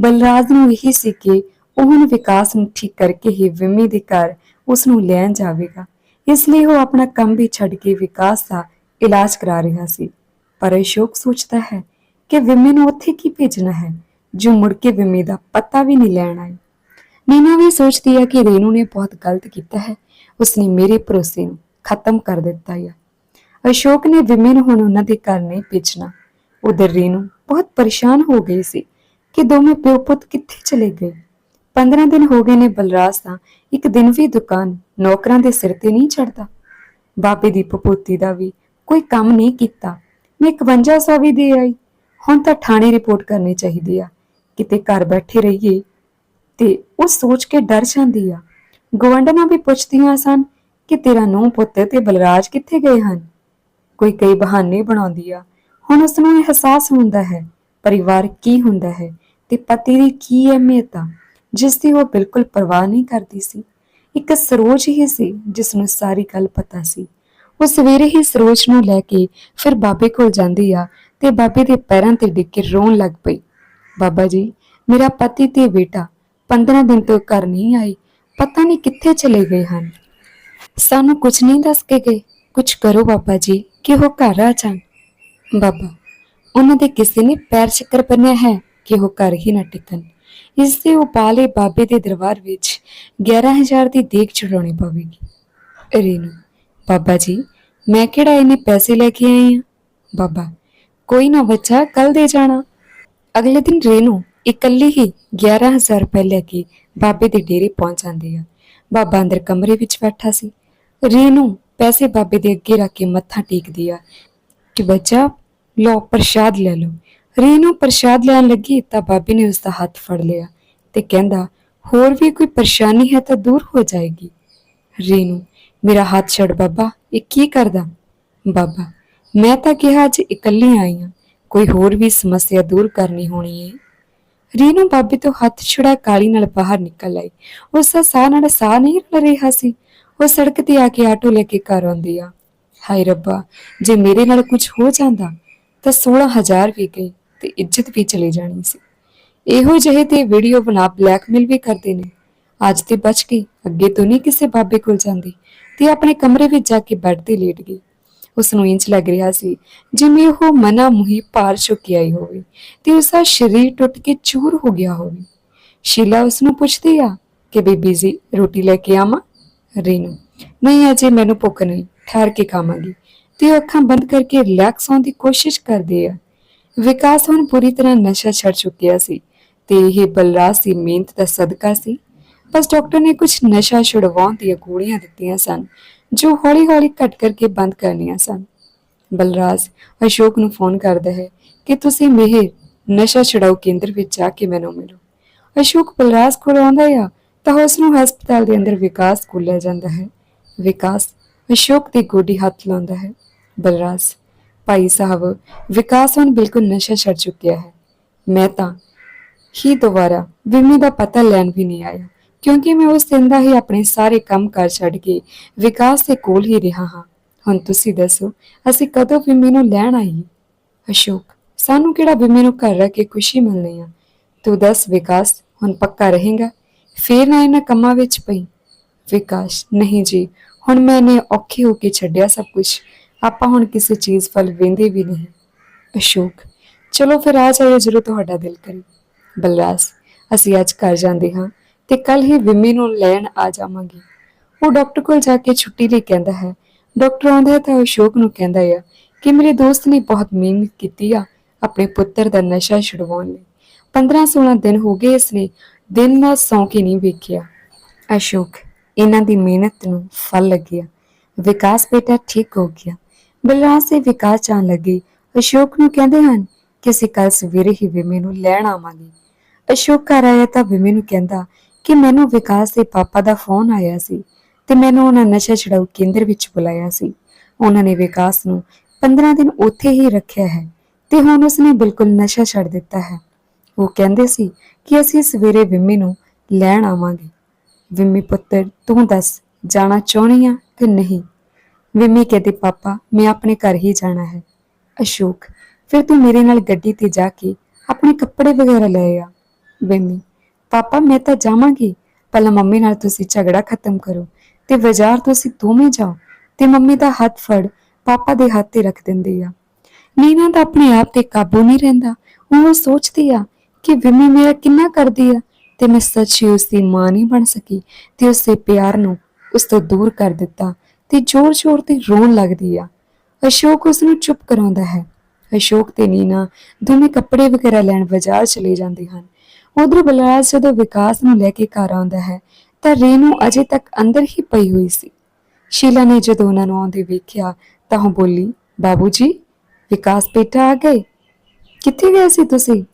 ਬਲਰਾਜ ਨੂੰ ਇਹੀ ਸੀ ਕਿ ਉਹ ਹੁਣ ਵਿਕਾਸ ਨੂੰ ਠੀਕ ਕਰਕੇ ਹੀ ਵਿਮੀ ਦੇ ਘਰ ਉਸ ਨੂੰ ਲੈਣ ਜਾਵੇਗਾ। ਇਸ ਲਈ ਉਹ ਆਪਣਾ ਕੰਮ ਵੀ ਛੱਡ ਕੇ ਵਿਕਾਸ ਦਾ ਇਲਾਜ ਕਰਾ ਰਿਹਾ ਸੀ। ਪਰ ਅਸ਼ੋਕ ਸੋਚਦਾ ਹੈ ਕਿ ਵਿਮੀ ਨੂੰ ਉੱਥੇ ਕੀ ਭੇਜਣਾ ਹੈ? ਜੋ ਮੁੜ ਕੇ ਵਿਮੀ ਦਾ ਪਤਾ ਵੀ ਨਹੀਂ ਲੈਣ ਆਈ। ਨੀਨਾ ਵੀ ਸੋਚਦੀ ਹੈ ਕਿ ਰੇਨੂ ਨੇ ਬਹੁਤ ਗਲਤ ਕੀਤਾ ਹੈ। ਉਸਨੇ ਮੇਰੇ ਭਰੋਸੇ ਨੂੰ ਖਤਮ ਕਰ ਦਿੱਤਾ ਹੈ ਅਸ਼ੋਕ ਨੇ ਵਿਮੇ ਨੂੰ ਹੁਣ ਉਹਨਾਂ ਦੇ ਘਰ ਨਹੀਂ ਭੇਜਣਾ। ਉਧਰ ਰੇਨੂ ਬਹੁਤ ਪਰੇਸ਼ਾਨ ਹੋ ਗਈ ਸੀ ਕਿ ਦੋਵੇਂ ਪਿਓ ਪੁੱਤ ਕਿੱਥੇ ਚਲੇ ਗਏ। 15 ਦਿਨ ਹੋ ਗਏ ਨੇ ਬਲਰਾਜ ਦਾ। ਇੱਕ ਦਿਨ ਵੀ ਦੁਕਾਨ ਨੌਕਰਾਂ ਦੇ ਸਿਰ ਤੇ ਨਹੀਂ ਚੜਦਾ ਬਾਬੇ ਦੀ ਪਪੋਤੀ ਦਾ ਵੀ ਕੋਈ ਕੰਮ ਨਹੀਂ ਕੀਤਾ। ਮੈਂ 5100 ਵੀ ਦੇ ਆਈ। ਹੁਣ ਤਾਂ ਥਾਣੇ ਰਿਪੋਰਟ ਕਰਨੀ ਚਾਹੀਦੀ ਆ। ਕਿਤੇ ਘਰ ਬੈਠੇ ਰਹੀਏ ਤੇ ਉਹ ਸੋਚ ਕੇ ਡਰ ਜਾਂਦੀ ਆ। ਗਵੰਡਨਾ ਵੀ ਪੁੱਛਦੀਆਂ ਸਨ ਕਿ ਤੇਰਾ ਨੂੰਹ ਪੁੱਤ ਤੇ ਬਲਰਾਜ ਕਿੱਥੇ ਗਏ ਹਨ? ਕੋਈ ਕਈ ਬਹਾਨੇ ਬਣਾਉਂਦੀ ਆ। ਹੁਣ ਉਸ ਨੂੰ ਅਹਿਸਾਸ ਹੁੰਦਾ ਹੈ, ਪਰਿਵਾਰ ਕੀ ਹੁੰਦਾ ਹੈ ਤੇ ਪਤੀ ਦੀ ਕੀ ਅਹਿਮੀਅਤ ਆ? ਜਿਸ ਦੀ ਉਹ ਬਿਲਕੁਲ ਪਰਵਾਹ ਨਹੀਂ ਕਰਦੀ ਸੀ। ਇੱਕ ਸਰੋਜ ਹੀ ਸੀ ਜਿਸ ਨੂੰ ਸਾਰੀ ਗੱਲ ਪਤਾ ਸੀ। ਉਹ ਸਵੇਰੇ ਹੀ ਸਰੋਜ ਨੂੰ ਲੈ ਕੇ ਫਿਰ ਬਾਬੇ ਕੋਲ ਜਾਂਦੀ ਆ ਤੇ ਬਾਬੇ ਦੇ ਪੈਰਾਂ ਤੇ ਡਿੱਗ ਕੇ ਰੋਣ ਲੱਗ ਪਈ। ਬਾਬਾ ਜੀ, ਮੇਰਾ ਪਤੀ ਤੇ ਬੇਟਾ 15 ਦਿਨ ਤੋਂ ਘਰ ਨਹੀਂ ਆਏ, ਪਤਾ ਨਹੀਂ ਕਿੱਥੇ ਚਲੇ ਗਏ ਹਨ। ਸਾਨੂੰ ਕੁਝ ਨਹੀਂ ਦੱਸ ਕੇ ਗਏ। ਕੁਝ ਕਰੋ ਬਾਬਾ ਜੀ ਕਿ ਉਹ ਘਰ ਆ ਜਾਣ। ਬਾਬਾ, ਉਹਨਾਂ ਦੇ ਕਿਸੇ ਨੇ ਪੈਰ ਚੱਕਰ ਬੰਨਿਆ ਹੈ ਕਿ ਉਹ ਘਰ ਹੀ ਨਾ ਟਿਕਣ। ਇਸ ਦੇ ਉਪਾਲੇ ਬਾਬੇ ਦੇ ਦਰਬਾਰ ਵਿੱਚ 11000 ਦੀ ਦੇਖ ਚੜਾਉਣੀ ਪਵੇਗੀ। ਰੇਨੂ, ਬਾਬਾ ਜੀ, ਮੈਂ ਕਿਹੜਾ ਇਹਨੇ ਪੈਸੇ ਲੈ ਕੇ ਆਈ ਹਾਂ ਬਾਬਾ, ਕੋਈ ਨਾ ਬੱਚਾ ਕੱਲ ਦੇ ਜਾਣਾ। ਅਗਲੇ ਦਿਨ ਰੇਨੂ ਇਕੱਲੀ ਹੀ 11000 ਰੁਪਏ ਲੈ ਕੇ ਬਾਬੇ ਦੇ ਡੇਰੇ ਪਹੁੰਚ ਜਾਂਦੀ ਆ। ਬਾਬਾ ਅੰਦਰ ਕਮਰੇ ਵਿੱਚ ਬੈਠਾ ਸੀ। ਰੇਨੂ ਪੈਸੇ ਬਾਬੇ ਦੇ ਅੱਗੇ ਰੱਖ ਕੇ ਮੱਥਾ ਟੇਕਦੀ ਆ ਕਿ ਬੱਚਾ, ਲਓ ਪ੍ਰਸ਼ਾਦ ਲੈ ਲਓ। ਰੇਨੂ ਪ੍ਰਸ਼ਾਦ ਲੈਣ ਲੱਗੀ ਤਾਂ ਬਾਬੇ ਨੇ ਉਸ ਦਾ ਹੱਥ ਫੜ ਲਿਆ ਤੇ ਕਹਿੰਦਾ, ਹੋਰ ਵੀ ਕੋਈ ਪਰੇਸ਼ਾਨੀ ਹੈ ਤਾਂ ਦੂਰ ਹੋ ਜਾਏਗੀ। ਰੇਨੂ ਮੇਰਾ ਹੱਥ ਛੱਡ ਬਾਬਾ, ਇਹ ਕੀ ਕਰਦਾ? ਬਾਬਾ, ਮੈਂ ਤਾਂ ਕਿਹਾ ਅੱਜ ਇਕੱਲੀ ਆਈ ਹਾਂ ਕੋਈ ਹੋਰ ਵੀ ਸਮੱਸਿਆ ਦੂਰ ਕਰਨੀ ਹੋਣੀ ਹੈ ਰੀਨੂ ਬਾਬੇ ਤੋਂ ਹੱਥ ਛੁੜਾ ਕਾਲੀ ਨਾਲ ਬਾਹਰ ਨਿਕਲ ਆਈ। ਉਸ ਦਾ ਸਾਹ ਨਾਲ ਸਾਹ ਨਹੀਂ ਰਲ ਰਿਹਾ ਸੀ। ਉਹ ਸੜਕ ਤੇ ਆ ਕੇ ਆਟੋ ਲੈ ਕੇ ਘਰ ਆਉਂਦੀ ਆ। ਹਾਏ ਰੱਬਾ, ਜੇ ਮੇਰੇ ਨਾਲ ਕੁਝ ਹੋ ਜਾਂਦਾ, ਤਾਂ 16000 ਵੀ ਗਏ ਤੇ ਇੱਜ਼ਤ ਵੀ ਚਲੀ ਜਾਣੀ ਸੀ। ਇਹੋ ਜਿਹੇ ਤੇ ਵੀਡੀਓ ਬਣਾ ਬਲੈਕਮੇਲ ਵੀ ਕਰਦੇ ਨੇ। ਅੱਜ ਤੇ ਬਚ ਗਈ, ਅੱਗੇ ਤੋਂ ਨਹੀਂ ਕਿਸੇ ਬਾਬੇ ਕੋਲ ਜਾਂਦੀ ਤੇ ਆਪਣੇ ਕਮਰੇ ਵਿੱਚ ਜਾ ਕੇ ਬੈੱਡ ਤੇ ਲੇਟ ਗਈ। ਉਸ ਨੂੰ ਇੰਜ ਲੱਗ ਰਿਹਾ ਸੀ ਜਿਵੇਂ ਉਹ ਮਨਾ ਮੁਹੀ ਪਾਰ ਚੁੱਕੀ ਆਈ ਹੋਵੇ ਤੇ ਉਸ ਦਾ ਸਰੀਰ ਟੁੱਟ ਕੇ ਚੂਰ ਹੋ ਗਿਆ ਹੋਵੇ। ਸ਼ੀਲਾ ਉਸ ਨੂੰ ਪੁੱਛਦੀ ਆ ਕਿ ਬੀਬੀ ਜੀ, ਰੋਟੀ ਲੈ ਕੇ ਆਵਾਂ? ਰੀਨੂ, ਨਹੀਂ, ਅਜੇ ਮੈਨੂੰ ਭੁੱਖ ਨਹੀਂ, ਠਹਿਰ ਕੇ ਖਾਵਾਂਗੀ। ਤੇ ਉਹ ਅੱਖਾਂ ਬੰਦ ਕਰਕੇ ਰਿਲੈਕਸ ਹੋਣ ਦੀ ਕੋਸ਼ਿਸ਼ ਕਰਦੀ ਆ। ਵਿਕਾਸ ਹੁਣ ਪੂਰੀ ਤਰ੍ਹਾਂ ਨਸ਼ਾ ਛੱਡ ਚੁੱਕਿਆ ਸੀ ਤੇ ਇਹ ਬਲਰਾਜ ਦੀ ਮਿਹਨਤ ਦਾ ਸਦਕਾ ਸੀ। ਬਸ ਡਾਕਟਰ ਨੇ ਕੁਝ ਨਸ਼ਾ ਛੁਡਵਾਉਣ ਦੀਆਂ ਗੋਲੀਆਂ ਦਿੱਤੀਆਂ ਸਨ ਜੋ ਹੌਲੀ-ਹੌਲੀ ਘਟ ਕਰਕੇ ਬੰਦ ਕਰਨੀਆਂ ਸਨ। ਬਲਰਾਜ ਅਸ਼ੋਕ ਨੂੰ ਫੋਨ ਕਰਦਾ ਹੈ ਕਿ ਤੁਸੀਂ ਮਿਹਰ ਨਸ਼ਾ ਛੁਡਾਊ ਕੇਂਦਰ ਵਿੱਚ ਜਾ ਕੇ ਮੈਨੂੰ ਮਿਲੋ। ਅਸ਼ੋਕ ਬਲਰਾਜ ਕੋਲ ਆਉਂਦਾ ਆ ਤਾਂ ਉਸ ਨੂੰ ਹਸਪਤਾਲ ਦੇ ਅੰਦਰ ਵਿਕਾਸ ਕੋਲ ਲੈ ਜਾਂਦਾ ਹੈ। ਵਿਕਾਸ ਅਸ਼ੋਕ ਦੀ ਗੋਡੀ ਹੱਥ ਲਾਉਂਦਾ ਹੈ। ਬਲਰਾਜ, ਭਾਈ ਸਾਹਿਬ, ਵਿਕਾਸ ਹੁਣ ਬਿਲਕੁਲ ਨਸ਼ਾ ਛੱਡ ਚੁੱਕਿਆ ਹੈ। ਮੈਂ ਤਾਂ ਹੀ ਦੁਬਾਰਾ ਵਿਮੀ ਦਾ ਪਤਾ ਲੈਣ ਵੀ ਨਹੀਂ ਆਇਆ। ਕਿਉਂਕਿ ਮੈਂ ਉਸ ਦਿਨ ਦਾ ਹੀ ਆਪਣੇ ਸਾਰੇ ਕੰਮ ਕਰ ਛੱਡ ਕੇ ਵਿਕਾਸ ਦੇ ਕੋਲ ਹੀ ਰਿਹਾ ਹਾਂ। ਹੁਣ ਤੁਸੀਂ ਦੱਸੋ, ਅਸੀਂ ਕਦੋਂ ਵਿਮੀ ਨੂੰ ਲੈਣ ਆਈਏ ਅਸ਼ੋਕ, ਸਾਨੂੰ ਕਿਹੜਾ ਵਿਮੀ ਨੂੰ ਘਰ ਰਹਿ ਕੇ ਖੁਸ਼ੀ ਮਿਲਣੀ ਆ? ਤੂੰ ਦੱਸ ਵਿਕਾਸ, ਹੁਣ ਪੱਕਾ ਰਹੇਗਾ? ਫੇਰ ਨਾ ਇਹਨਾਂ ਕੰਮਾਂ ਵਿੱਚ ਪਈ। ਵਿਕਾਸ, ਨਹੀਂ ਜੀ, ਹੁਣ ਮੈਨੇ ਔਖੇ ਹੋ ਕੇ ਛੱਡਿਆ ਸਭ ਕੁਝ ਆਪਾਂ ਹੁਣ ਕਿਸੇ ਚੀਜ਼ ਵੱਲ ਵੇਂਦੇ ਵੀ ਨਹੀਂ। ਅਸ਼ੋਕ, ਚਲੋ ਫਿਰ ਆ ਜਾਇਓ ਜਦੋਂ ਤੁਹਾਡਾ ਦਿਲ ਕਰੇ। ਬਲਰਾਜ, ਅਸੀਂ ਅੱਜ ਘਰ ਜਾਂਦੇ ਹਾਂ। ਤੇ ਕੱਲ ਹੀ ਵਿਮੀ ਨੂੰ ਲੈਣ ਆ ਜਾਵਾਂਗੀ। ਉਹ ਡਾਕਟਰ ਕੋਲ ਜਾ ਕੇ ਛੁੱਟੀ ਲਈ ਕਹਿੰਦਾ ਹੈ। ਡਾਕਟਰ ਆਉਂਦਾ ਹੈ ਤਾਂ ਅਸ਼ੋਕ ਨੂੰ ਕਹਿੰਦਾ ਹੈ ਕਿ ਮੇਰੇ ਦੋਸਤ ਨੇ ਬਹੁਤ ਮਿਹਨਤ ਕੀਤੀ ਆ ਆਪਣੇ ਪੁੱਤਰ ਦਾ ਨਸ਼ਾ ਛੁਡਵਾਉਣ ਲਈ। 15-16 ਦਿਨ ਹੋ ਗਏ ਇਸ ਨੇ ਦਿਨ ਨਾਲ ਸੌਂ ਕੇ ਨਹੀਂ ਵੇਖਿਆ। ਅਸ਼ੋਕ, ਇਹਨਾਂ ਦੀ ਮਿਹਨਤ ਨੂੰ ਫਲ ਲੱਗਿਆ। ਵਿਕਾਸ ਬੇਟਾ ਠੀਕ ਹੋ ਗਿਆ। ਬਲਰਾਜ ਸੇ ਵਿਕਾਸ ਜਾਣ ਲੱਗੇ। ਅਸ਼ੋਕ ਨੂੰ ਕਹਿੰਦੇ ਹਨ ਕਿ ਅਸੀਂ ਕੱਲ ਸਵੇਰੇ ਹੀ ਵਿਮੇ ਨੂੰ ਲੈਣ ਆਵਾਂਗੇ। ਅਸ਼ੋਕ ਘਰ ਆਇਆ ਤਾਂ ਵਿਮੇ ਨੂੰ ਕਹਿੰਦਾ ਕਿ ਮੈਨੂੰ ਵਿਕਾਸ ਦੇ ਪਾਪਾ ਦਾ ਫੋਨ ਆਇਆ ਸੀ ਤੇ ਮੈਨੂੰ ਉਹਨਾਂ ਨਸ਼ਾ ਛਡਾਊ ਕੇਂਦਰ ਵਿੱਚ ਬੁਲਾਇਆ ਸੀ। ਉਹਨਾਂ ਨੇ ਵਿਕਾਸ ਨੂੰ 15 ਦਿਨ ਉੱਥੇ ਹੀ ਰੱਖਿਆ ਹੈ ਤੇ ਹੁਣ ਉਸਨੇ ਬਿਲਕੁਲ ਨਸ਼ਾ ਛੱਡ ਦਿੱਤਾ ਹੈ। ਉਹ ਕਹਿੰਦੇ ਸੀ ਕਿ ਅਸੀਂ ਸਵੇਰੇ ਵਿੰਮੀ ਨੂੰ ਲੈਣ ਆਵਾਂਗੇ। ਵਿੰਮੀ ਪੁੱਤਰ, ਤੂੰ ਦੱਸ, ਜਾਣਾ ਚਾਹੁੰਦੀ ਆ ਕਿ ਨਹੀਂ? ਵਿੰਮੀ ਕਹਿੰਦੀ, ਪਾਪਾ, ਮੈਂ ਆਪਣੇ ਘਰ ਹੀ ਜਾਣਾ ਹੈ। ਅਸ਼ੋਕ, ਫਿਰ ਤੂੰ ਮੇਰੇ ਨਾਲ ਗੱਡੀ ਤੇ ਜਾ ਕੇ ਆਪਣੇ ਕੱਪੜੇ ਵਗੈਰਾ ਲੈ ਆ। ਵਿਮੀ ਪਾਪਾ, ਮੈਂ ਤਾਂ ਜਾਵਾਂਗੀ। ਪਹਿਲਾਂ ਮੰਮੀ ਨਾਲ ਤੁਸੀਂ ਝਗੜਾ ਖਤਮ ਕਰੋ ਤੇ ਬਾਜ਼ਾਰ ਤੁਸੀਂ ਦੋਵੇਂ ਜਾਓ ਤੇ ਮੰਮੀ ਦਾ ਹੱਥ ਫੜ, ਪਾਪਾ ਦੇ ਹੱਥ ਤੇ ਰੱਖ ਦਿੰਦੀ ਆ। ਨੀਨਾ ਤਾਂ ਆਪਣੇ ਆਪ ਤੇ ਕਾਬੂ ਨਹੀਂ ਰਹਿੰਦਾ। ਉਹ ਸੋਚਦੀ ਆ ਕਿ ਵਿਮੀ ਮੇਰਾ ਕਿੰਨਾ ਕਰਦੀ ਆ ਤੇ ਮੈਂ ਸੱਚੀ ਉਸ ਦੀ ਮਾਂ ਨਹੀਂ ਬਣ ਸਕੀ ਤੇ ਉਸ ਦੇ ਪਿਆਰ ਨੂੰ ਉਸ ਤੋਂ ਦੂਰ ਕਰ ਦਿੱਤਾ ਤੇ ਜ਼ੋਰ-ਜ਼ੋਰ ਤੇ ਰੋਣ ਲੱਗਦੀ ਆ। ਅਸ਼ੋਕ ਉਸ ਨੂੰ ਚੁੱਪ ਕਰਾਉਂਦਾ ਹੈ। ਅਸ਼ੋਕ ਤੇ ਨੀਨਾ ਦੋਵੇਂ ਕੱਪੜੇ ਵਗੈਰਾ ਲੈਣ ਬਾਜ਼ਾਰ ਚਲੇ ਜਾਂਦੇ ਹਨ। ਉਧਰ ਬਲਰਾਜ ਜਦੋਂ ਵਿਕਾਸ ਨੂੰ ਲੈ ਕੇ ਘਰ ਆਉਂਦਾ ਹੈ, ਤਾਂ ਰੇਨੂ ਅਜੇ ਤੱਕ ਅੰਦਰ ਹੀ ਪਈ ਹੋਈ ਸੀ। ਸ਼ੀਲਾ ਨੇ ਜਦੋਂ ਉਹਨਾਂ ਨੂੰ ਆਉਂਦੇ ਵੇਖਿਆ, ਤਾਂ ਉਹ ਬੋਲੀ, ਬਾਬੂ ਜੀ, ਵਿਕਾਸ ਬੇਟਾ ਆ ਗਏ? ਕਿੱਥੇ ਗਏ ਸੀ ਤੁਸੀਂ?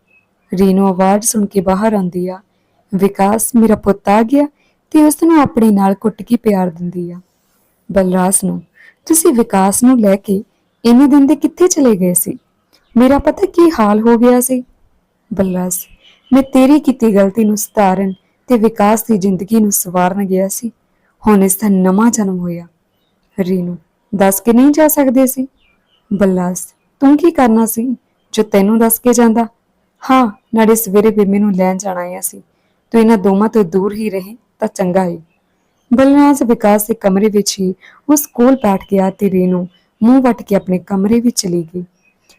ਰੇਨੂ ਆਵਾਜ਼ ਸੁਣ ਕੇ ਬਾਹਰ ਆਉਂਦੀ ਆ, ਵਿਕਾਸ ਮੇਰਾ ਪੁੱਤ ਆ ਗਿਆ ਤੇ ਉਸ ਨੂੰ ਆਪਣੇ ਨਾਲ ਕੁੱਟ ਕੇ ਪਿਆਰ ਦਿੰਦੀ ਆ। ਬਲਰਾਜ ਨੂੰ, ਤੁਸੀਂ ਵਿਕਾਸ ਨੂੰ ਲੈ ਕੇ ਇੰਨੇ ਦਿਨ ਦੇ ਕਿੱਥੇ ਚਲੇ ਗਏ ਸੀ? ਮੇਰਾ ਪਤਾ ਕੀ ਹਾਲ ਹੋ ਗਿਆ ਸੀ? ਬਲਰਾਜ ਮੈਂ ਤੇਰੀ ਕੀਤੀ ਗਲਤੀ ਨੂੰ ਸੁਧਾਰਨ ਤੇ ਵਿਕਾਸ ਦੀ ਜ਼ਿੰਦਗੀ ਨੂੰ ਸਵਾਰਨ ਗਿਆ ਸੀ। ਹੁਣ ਇਸ ਦਾ ਨਵਾਂ ਜਨਮ ਹੋਇਆ। ਰੀਨੂ, ਦੱਸ ਕੇ ਨਹੀਂ ਜਾ ਸਕਦੇ ਸੀ? ਬਲਰਾਜ ਤੂੰ ਕੀ ਕਰਨਾ ਸੀ ਜੋ ਤੈਨੂੰ ਦੱਸ ਕੇ ਜਾਂਦਾ? ਹਾਂ, ਨਾਲੇ ਸਵੇਰੇ ਵੀ ਨੂੰ ਲੈਣ ਜਾਣਾ ਆਇਆ ਸੀ। ਤੂੰ ਇਹਨਾਂ ਦੋਵਾਂ ਤੋਂ ਦੂਰ ਹੀ ਰਹੇ ਤਾਂ ਚੰਗਾ ਹੈ ਬਲਨਾਸ ਵਿਕਾਸ ਦੇ ਕਮਰੇ ਵਿੱਚ ਹੀ ਉਸ ਕੋਲ ਬੈਠ ਗਿਆ ਤੇ ਰੀਨੂ ਮੂੰਹ ਵੱਟ ਕੇ ਆਪਣੇ ਕਮਰੇ ਵਿੱਚ ਚਲੀ ਗਈ।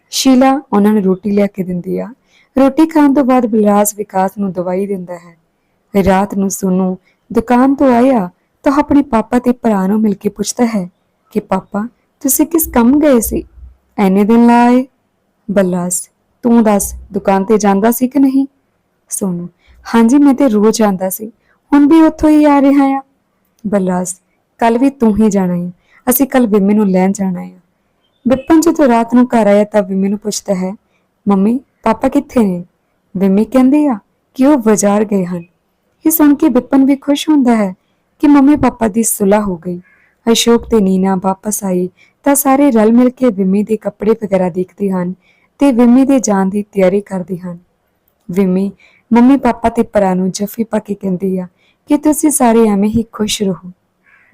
ਸ਼ੀਲਾ ਉਹਨਾਂ ਨੂੰ ਰੋਟੀ ਲਿਆ ਕੇ ਦਿੰਦੀ ਆ ਰੋਟੀ ਖਾਣ ਤੋਂ ਬਾਅਦ ਬਲਰਾਜ ਵਿਕਾਸ ਨੂੰ ਦਵਾਈ ਦਿੰਦਾ ਹੈ। ਰਾਤ ਨੂੰ ਸੋਨੂ ਦੁਕਾਨ ਤੋਂ ਆਇਆ ਤਾਂ ਆਪਣੇ ਪਾਪਾ ਤੇ ਭਰਾ ਨੂੰ ਮਿਲ ਕੇ ਪੁੱਛਦਾ ਹੈ ਕਿ, ਪਾਪਾ, ਤੁਸੀਂ ਕਿਸ ਕੰਮ ਗਏ ਸੀ? ਐਨੇ ਦਿਨ ਲਾਏ ਬਲਰਾਜ ਤੂੰ ਦੱਸ, ਦੁਕਾਨ ਤੇ ਜਾਂਦਾ ਸੀ ਕਿ ਨਹੀਂ? ਸੋਨੂ, ਹਾਂਜੀ, ਮੈਂ ਤੇ ਰੋਜ਼ ਜਾਂਦਾ ਸੀ। ਹੁਣ ਵੀ ਉੱਥੋਂ ਹੀ ਆ ਰਿਹਾ ਆ। ਬਲਰਾਜ ਕੱਲ ਵੀ ਤੂੰ ਹੀ ਜਾਣਾ ਹੈ ਅਸੀਂ ਕੱਲ ਵਿਮੇ ਨੂੰ ਲੈਣ ਜਾਣਾ ਹੈ ਬਿਪਨ, ਜਦੋਂ ਰਾਤ ਨੂੰ ਘਰ ਆਇਆ ਤਾਂ ਵਿਮੇ ਨੂੰ ਪੁੱਛਦਾ ਹੈ, ਮੰਮੀ ਪਾਪਾ ਕਿੱਥੇ ਨੇ? ਵਿਮੇ ਕਹਿੰਦੀ ਆ ਕਿ ਉਹ ਬਾਜ਼ਾਰ ਗਏ ਹਨ। ਇਹ ਸੁਣ ਕੇ ਬਿਪਨ ਵੀ ਖੁਸ਼ ਹੁੰਦਾ ਹੈ ਕਿ ਮੰਮੀ ਪਾਪਾ ਦੀ ਸੁਲ੍ਹਾ ਹੋ ਗਈ। ਅਸ਼ੋਕ ਤੇ ਨੀਨਾ ਵਾਪਸ ਆਈ ਤਾਂ ਸਾਰੇ ਰਲ ਮਿਲ ਕੇ ਵਿਮੀ ਦੇ ਕੱਪੜੇ ਵਗੈਰਾ ਦੇਖਦੇ ਹਨ ਤੇ ਵਿਮੀ ਦੇ ਜਾਣ ਦੀ ਤਿਆਰੀ ਕਰਦੇ ਹਨ। ਵਿਮੀ, ਮੰਮੀ ਪਾਪਾ ਤੇ ਭਰਾ ਨੂੰ ਜੱਫੀ ਪਾ ਕੇ ਕਹਿੰਦੀ ਆ ਕਿ ਤੁਸੀਂ ਸਾਰੇ ਐਵੇਂ ਹੀ ਖੁਸ਼ ਰਹੋ।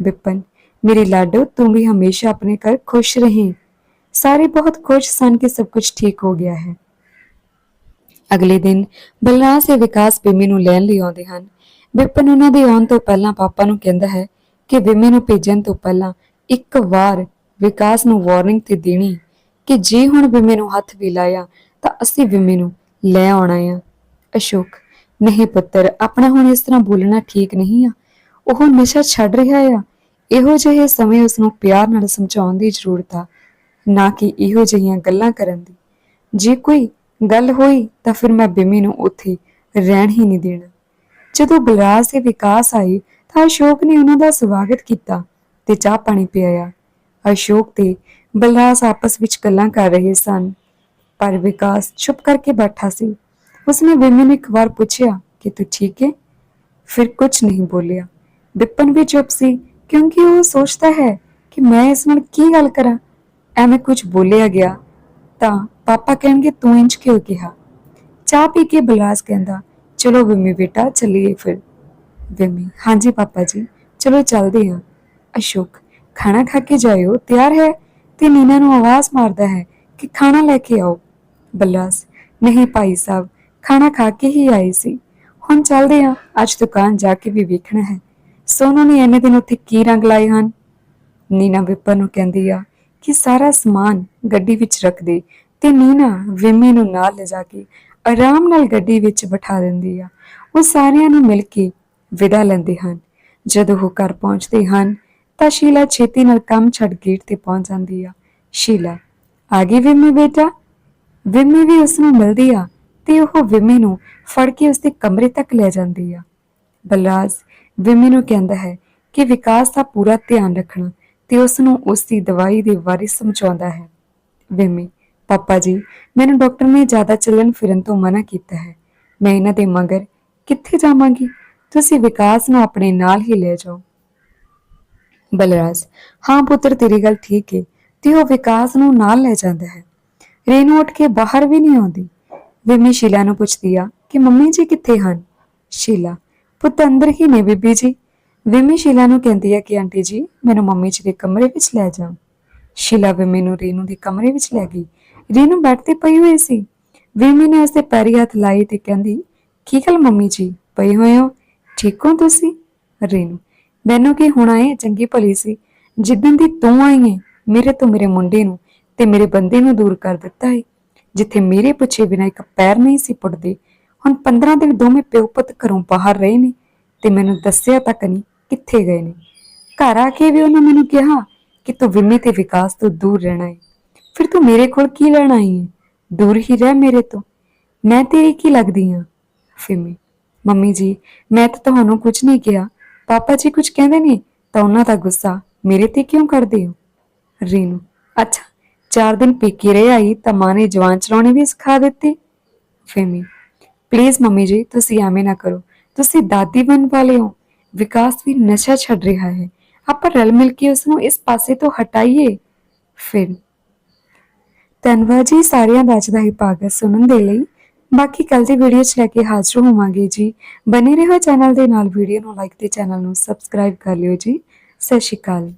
ਬਿਪਨ, ਮੇਰੇ ਲਾਡੋ, ਤੂੰ ਵੀ ਹਮੇਸ਼ਾ ਆਪਣੇ ਘਰ ਖੁਸ਼ ਰਹੇ। ਸਾਰੇ ਬਹੁਤ ਖੁਸ਼ ਸਨ ਕਿ ਸਭ ਕੁਝ ਠੀਕ ਹੋ ਗਿਆ ਹੈ। ਅਗਲੇ ਦਿਨ ਬਲਰਾਜ ਤੇ ਵਿਕਾਸ ਵਿਮੇ ਨੂੰ ਲੈਣ ਲਈ ਆਉਂਦੇ ਹਨ। ਵਿਪਨ ਉਹਨਾਂ ਦੇ ਆਉਣ ਤੋਂ ਪਹਿਲਾਂ ਪਾਪਾ ਨੂੰ ਕਹਿੰਦਾ ਹੈ ਕਿ ਵਿਮੇ ਨੂੰ ਭੇਜਣ ਤੋਂ ਪਹਿਲਾਂ ਇੱਕ ਵਾਰ ਵਿਕਾਸ ਨੂੰ ਵਾਰਨਿੰਗ ਤੇ ਦੇਣੀ ਕਿ ਜੇ ਹੁਣ ਵਿਮੇ ਨੂੰ ਹੱਥ ਵੀ ਲਾਇਆ ਤਾਂ ਅਸੀਂ ਵਿਮੇ ਨੂੰ ਲੈ ਆਉਣਾ ਆ। ਅਸ਼ੋਕ, ਨਹੀਂ ਪੁੱਤਰ, ਆਪਣਾ ਹੁਣ ਇਸ ਤਰ੍ਹਾਂ ਬੋਲਣਾ ਠੀਕ ਨਹੀਂ ਆ। ਉਹ ਨਸ਼ਾ ਛੱਡ ਰਿਹਾ ਆ। ਇਹੋ ਜਿਹੇ ਸਮੇਂ ਉਸ ਨੂੰ ਪਿਆਰ ਨਾਲ ਸਮਝਾਉਣ ਦੀ ਜ਼ਰੂਰਤ ਆ, ਨਾ ਕਿ ਇਹੋ ਜਿਹੀਆਂ ਗੱਲਾਂ ਕਰਨ ਦੀ। ਜੇ ਕੋਈ ਗੱਲ ਹੋਈ ਤਾਂ ਫਿਰ ਮੈਂ ਬਿਮੀ ਨੂੰ ਉੱਥੇ ਰਹਿਣ ਹੀ ਨਹੀਂ ਦੇਣਾ। ਜਦੋਂ ਬਲਰਾਜ ਦੇ ਵਿਕਾਸ ਆਈ ਤਾਂ ਅਸ਼ੋਕ ਨੇ ਉਹਨਾਂ ਦਾ ਸਵਾਗਤ ਕੀਤਾ ਤੇ ਚਾਹ ਪਾਣੀ ਪਿਆਇਆ। ਅਸ਼ੋਕ ਤੇ ਬਲਰਾਜ ਆਪਸ ਵਿੱਚ ਗੱਲਾਂ ਕਰ ਰਹੇ ਸਨ, ਪਰ ਵਿਕਾਸ ਚੁੱਪ ਕਰਕੇ ਬੈਠਾ ਸੀ। ਉਸਨੇ ਬਿਮੀ ਨੂੰ ਇੱਕ ਵਾਰ ਪੁੱਛਿਆ ਕਿ ਤੂੰ ਠੀਕ ਹੈ ਫਿਰ ਕੁਝ ਨਹੀਂ ਬੋਲਿਆ। ਵਿਪਨ ਵੀ ਚੁੱਪ ਸੀ, ਕਿਉਂਕਿ ਉਹ ਸੋਚਦਾ ਹੈ ਕਿ ਮੈਂ ਇਸ ਨਾਲ ਕੀ ਗੱਲ ਕਰਾਂ? ਐਵੇਂ ਕੁਝ ਬੋਲਿਆ ਗਿਆ ਤਾਂ ਪਾਪਾ ਕਹਿਣਗੇ, ਤੂੰ ਇੰਜ ਕਿਉਂ ਕਿਹਾ? ਚਾਹ ਪੀ ਕੇ ਬਲਰਾਜ ਕਹਿੰਦਾ, ਚਲੋ ਵਿਮੀ ਬੇਟਾ, ਚੱਲੀਏ ਫਿਰ। ਵਿਮੀ, ਹਾਂਜੀ ਪਾਪਾ ਜੀ, ਚਲੋ ਚੱਲਦੇ ਹਾਂ। ਅਸ਼ੋਕ, ਖਾਣਾ ਖਾ ਕੇ ਜਾਇਓ, ਤਿਆਰ ਹੈ? ਤੇ ਨੀਨਾ ਨੂੰ ਆਵਾਜ਼ ਮਾਰਦਾ ਹੈ ਕਿ ਖਾਣਾ ਲੈ ਕੇ ਆਓ। ਬਲਰਾਜ ਨਹੀਂ ਭਾਈ ਸਾਹਿਬ, ਖਾਣਾ ਖਾ ਕੇ ਹੀ ਆਏ ਸੀ। ਹੁਣ ਚੱਲਦੇ ਹਾਂ, ਅੱਜ ਦੁਕਾਨ ਜਾ ਕੇ ਵੀ ਵੇਖਣਾ ਹੈ। ਸੋਨੂ ਨੇ ਇੰਨੇ ਦਿਨ ਉੱਥੇ ਕੀ ਰੰਗ ਲਾਏ ਹਨ? ਨੀਨਾ ਵਿਪਰ ਨੂੰ ਕਹਿੰਦੀ ਆ ਕਿ ਸਾਰਾ ਸਮਾਨ ਗੱਡੀ ਵਿੱਚ ਰੱਖ ਦੇ ਤੇ ਨੀਨਾ ਵਿਮੀ ਨੂੰ ਨਾਲ ਲਿਜਾ ਕੇ ਆਰਾਮ ਨਾਲ ਗੱਡੀ ਵਿੱਚ ਬਿਠਾ ਦਿੰਦੀ ਆ। ਉਹ ਸਾਰਿਆਂ ਨੂੰ ਮਿਲ ਕੇ ਵਿਦਾ ਲੈਂਦੇ ਹਨ। ਜਦੋਂ ਉਹ ਘਰ ਪਹੁੰਚਦੇ ਹਨ, ਤਾਂ ਸ਼ੀਲਾ ਛੇਤੀ ਨਾਲ ਕੰਮ ਛੱਡ ਗੇਟ ਤੇ ਪਹੁੰਚ ਜਾਂਦੀ ਆ। ਸ਼ੀਲਾ, ਆ ਗਈ ਵਿਮੀ ਬੇਟਾ? ਵਿਮੀ ਵੀ ਉਸ ਨੂੰ ਮਿਲਦੀ ਆ ਤੇ ਉਹ ਵਿਮੀ ਨੂੰ ਫੜ ਕੇ ਉਸਦੇ ਕਮਰੇ ਤੱਕ ਲੈ ਜਾਂਦੀ ਆ। ਬਲਰਾਜ ਵਿਮੀ ਨੂੰ ਕਹਿੰਦਾ ਹੈ ਕਿ ਵਿਕਾਸ ਦਾ ਪੂਰਾ ਧਿਆਨ ਰੱਖਣਾ। ਤੇ ਉਸ ਨੂੰ ਉਸ ਦੀ ਦਵਾਈ ਦੇ ਬਾਰੇ ਸਮਝਾਉਂਦਾ ਹੈ। ਵਿਮੀ, ਪਾਪਾ ਜੀ, ਮੈਨੂੰ ਡਾਕਟਰ ਨੇ ਜ਼ਿਆਦਾ ਚੱਲਣ ਫਿਰਨ ਤੋਂ ਮਨਾ ਕੀਤਾ ਹੈ। ਮੈਂ ਇਹਨਾਂ ਦੇ ਮਗਰ ਕਿੱਥੇ ਜਾਵਾਂਗੀ? ਤੁਸੀਂ ਵਿਕਾਸ ਨੂੰ ਆਪਣੇ ਨਾਲ ਹੀ ਲੈ ਜਾਓ। ਬਲਰਾਜ, ਹਾਂ ਪੁੱਤਰ, ਤੇਰੀ ਗੱਲ ਠੀਕ ਹੈ ਤੇ ਉਹ ਵਿਕਾਸ ਨੂੰ ਨਾਲ ਲੈ ਜਾਂਦਾ ਹੈ। ਰੇਨੂ ਉੱਠ ਕੇ ਬਾਹਰ ਵੀ ਨਹੀਂ ਆਉਂਦੀ। ਵਿਮੀ ਸ਼ੀਲਾ ਨੂੰ ਪੁੱਛਦੀ ਆ ਕਿ ਮੰਮੀ ਜੀ ਕਿੱਥੇ ਹਨ? ਸ਼ੀਲਾ, ਪੁੱਤ ਅੰਦਰ ਹੀ ਨੇ ਬੀਬੀ ਜੀ। ਵਿਮੀ ਸ਼ੀਲਾ ਨੂੰ ਕਹਿੰਦੀ ਹੈ ਕਿ ਆਂਟੀ ਜੀ, ਮੈਨੂੰ ਮੰਮੀ ਜੀ ਦੇ ਕਮਰੇ ਵਿੱਚ ਲੈ ਜਾਓ। ਸ਼ੀਲਾ ਵਿਮੀ ਨੂੰ ਰੇਨੂ ਦੇ ਕਮਰੇ ਵਿੱਚ ਲੈ ਗਈ। ਰੀਨੂ ਬੈੱਡ ਤੇ ਪਈ ਹੋਈ ਸੀ। ਵਿਮੀ ਨੇ ਉਸਦੇ ਪੈਰੀ ਹੱਥ ਲਾਈ ਤੇ ਕਹਿੰਦੀ, ਕੀ ਗੱਲ ਮੰਮੀ ਜੀ, ਪਈ ਹੋਏ ਹੋ? ਠੀਕ ਹੋ ਤੁਸੀਂ? ਰੀਨੂ, ਮੈਨੂੰ ਕੀ ਹੋਣਾ ਹੈ ਚੰਗੀ ਭਲੀ ਸੀ। ਜਿੱਦਣ ਦੀ ਤੂੰ ਆਈ ਏ, ਮੇਰੇ ਤੋਂ ਮੇਰੇ ਮੁੰਡੇ ਨੂੰ ਤੇ ਮੇਰੇ ਬੰਦੇ ਨੂੰ ਦੂਰ ਕਰ ਦਿੱਤਾ ਏ। ਜਿੱਥੇ ਮੇਰੇ ਪੁੱਛੇ ਬਿਨਾਂ ਇੱਕ ਪੈਰ ਨਹੀਂ ਸੀ ਪੁੱਟਦੇ, ਹੁਣ 15 ਦਿਨ ਦੋਵੇਂ ਪਿਓ ਪੁੱਤ ਘਰੋਂ ਬਾਹਰ ਰਹੇ ਨੇ ਤੇ ਮੈਨੂੰ ਦੱਸਿਆ ਤੱਕ ਨਹੀਂ ਕਿੱਥੇ ਗਏ ਨੇ? ਘਰ ਆ ਕੇ ਵੀ ਉਹਨਾਂ ਮੈਨੂੰ ਕਿਹਾ ਕਿ ਤੂੰ ਵਿਮੇ ਤੇ ਵਿਕਾਸ ਤੋਂ ਦੂਰ ਰਹਿਣਾ ਹੈ ਫਿਰ ਤੂੰ ਮੇਰੇ ਕੋਲ ਕੀ ਲੈਣ ਆਈ ਹੈ ਦੂਰ ਹੀ ਰਹਿ ਮੇਰੇ ਤੋਂ। ਮੈਂ ਤੇਰੀ ਕੀ ਲੱਗਦੀ ਹਾਂ ਫਿਮੀ, ਮੰਮੀ ਜੀ, ਮੈਂ ਤਾਂ ਤੁਹਾਨੂੰ ਕੁਝ ਨਹੀਂ ਕਿਹਾ। ਪਾਪਾ ਜੀ ਕੁਝ ਕਹਿੰਦੇ ਨੇ, ਤਾਂ ਉਹਨਾਂ ਦਾ ਗੁੱਸਾ ਮੇਰੇ ਤੇ ਕਿਉਂ ਕਰਦੇ ਹੋ? ਰੀਨੂ, ਅੱਛਾ, ਚਾਰ ਦਿਨ ਪੇਕੇ ਰਹਿ ਆਈ, ਤਾਂ ਮਾਂ ਨੇ ਜਵਾਨ ਚਲਾਉਣੀ ਵੀ ਸਿਖਾ ਦਿੱਤੀ। ਫੇਮੀ ਪਲੀਜ਼ ਮੰਮੀ ਜੀ, ਤੁਸੀਂ ਐਵੇਂ ਨਾ ਕਰੋ। ਤੁਸੀਂ ਦਾਦੀ ਬਣ ਵਾਲੇ ਹੋ। ਵਿਕਾਸ ਵੀ ਨਸ਼ਾ ਛੱਡ ਰਿਹਾ ਹੈ। ਆਪਾਂ ਰਲ ਮਿਲ ਕੇ ਉਸ ਨੂੰ ਇਸ ਪਾਸੇ ਤੋਂ ਹਟਾਈਏ। ਫਿਰ ਧੰਨਵਾਦ ਜੀ ਸਾਰਿਆਂ ਦਾ ਅੱਜ ਦਾ ਇਹ ਭਾਗ ਸੁਣਨ ਦੇ ਲਈ। ਬਾਕੀ ਕੱਲ ਦੀ ਵੀਡੀਓ ਚ ਲੈ ਕੇ ਹਾਜ਼ਰ ਹੋਵਾਂਗੇ ਜੀ। ਬਨੇ ਰਹੋ ਚੈਨਲ ਦੇ ਨਾਲ। ਵੀਡੀਓ ਨੂੰ ਲਾਈਕ ਤੇ ਚੈਨਲ ਨੂੰ ਸਬਸਕ੍ਰਾਈਬ ਕਰ ਲਿਓ ਜੀ। ਸਤਿ ਸ਼੍ਰੀ ਅਕਾਲ।